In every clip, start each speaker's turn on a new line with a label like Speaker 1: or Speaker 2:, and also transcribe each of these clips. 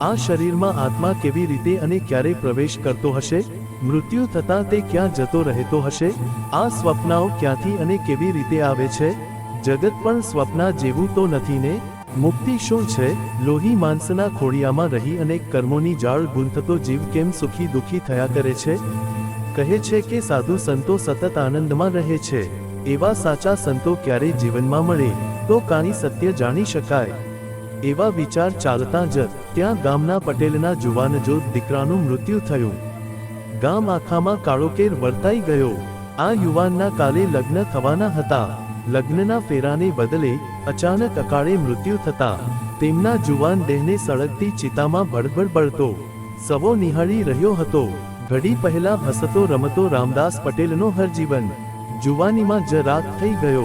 Speaker 1: આ શરીરમાં આત્મા કેવી રીતે અને ક્યારે પ્રવેશ કરતો હશે? મૃત્યુ થતાં તે ક્યાં જતો રહેતો હશે? આ સ્વપ્નાઓ ક્યાંથી અને કેવી રીતે આવે છે? જગત પણ સ્વપ્ના જેવું તો નથી ને? મુક્તિ શું છે? લોહી માંસના ખોડિયામાં રહી અને કર્મોની જાળ ગૂંથતો જીવ કેમ સુખી દુખી થયા કરે છે? કહે છે કે સાધુ સંતો સતત આનંદમાં રહે છે. એવા સાચા સંતો ક્યારે જીવનમાં મળે, તો કાણી સત્ય જાણી શકાય. એવા વિચાર ચાલતા જ ત્યાં ગામના પટેલના જુવાન જો દીકરાનું મૃત્યુ થયું. ગામ આખામાં કાળોકેર વર્તાઈ ગયો. આ યુવાનના કાલે લગ્ન થવાના હતા. લગ્નના ફેરાને બદલે અચાનક અકાળે મૃત્યુ થતા. તેમના જુવાન દેહને સળગતી ચિતામાં ભડભડ બળતો. સવો નિહાળી રહ્યો હતો. ઘડી પહેલા હસતો રમતો રામદાસ પટેલનો હરજીવન. જુવાનીમાં જ રાત થઈ ગયો.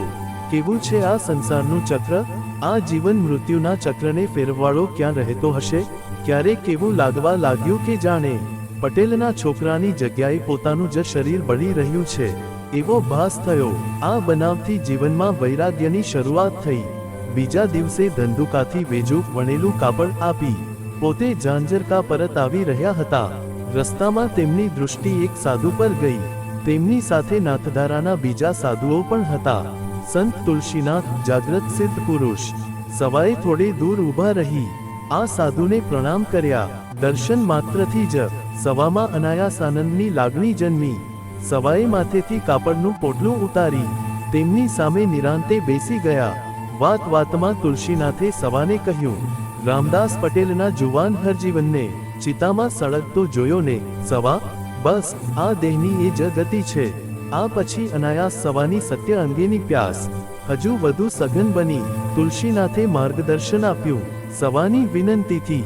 Speaker 1: કેવું છે આ સંસારનું ચક્ર? આ જીવન મૃત્યુના ચક્રને ફેરવાળો ક્યાં રહેતો હશે? ક્યારે કેવું લાગવા લાગ્યું કે જાણે, પટેલના છોકરાની જગ્યાએ પોતાનું જ શરીર બળી રહ્યું છે. એવો ભાસ થયો. આ બનાવથી જીવનમાં વૈરાગ્યની શરૂઆત થઈ. બીજા દિવસે ધંધુકાથી વેજુ વણેલું કાપડ આપી. પોતે ઝાંઝરકા પરત આવી રહ્યા હતા. રસ્તામાં તેમની દૃષ્ટિ એક સાધુ પર ગઈ. તેમની સાથે નાથધારાના બીજા સાધુઓ પણ હતા. સંત તુલસીનાથ જાગ્રત સિદ્ધ પુરુષ. સવારે થોડે દૂર ઊભા રહી. આ સાધુને પ્રણામ કર્યા. દર્શન માત્રથી જ સવામાં અનાયાસ આનંદની લાગણી જન્મી. સવાએ માથેથી કાપડનું પોટલું ઉતારી. તેમની સામે નિરાંતે બેસી ગયા. વાત વાતમાં તુલસીનાથે સવાને કહ્યું, રામદાસ પટેલના જુવાન હરજીવનને ચિતામાં સળગતો જોયો ને, સવા, બસ, આ દેહની એ જ ગતિ છે. આ પછી અનાયાસ સવાની સત્ય અંગેની પ્યાસ. હજુ વધુ સઘન બની તુલસીનાથે માર્ગદર્શન આપ્યું. સવાની વિનંતીથી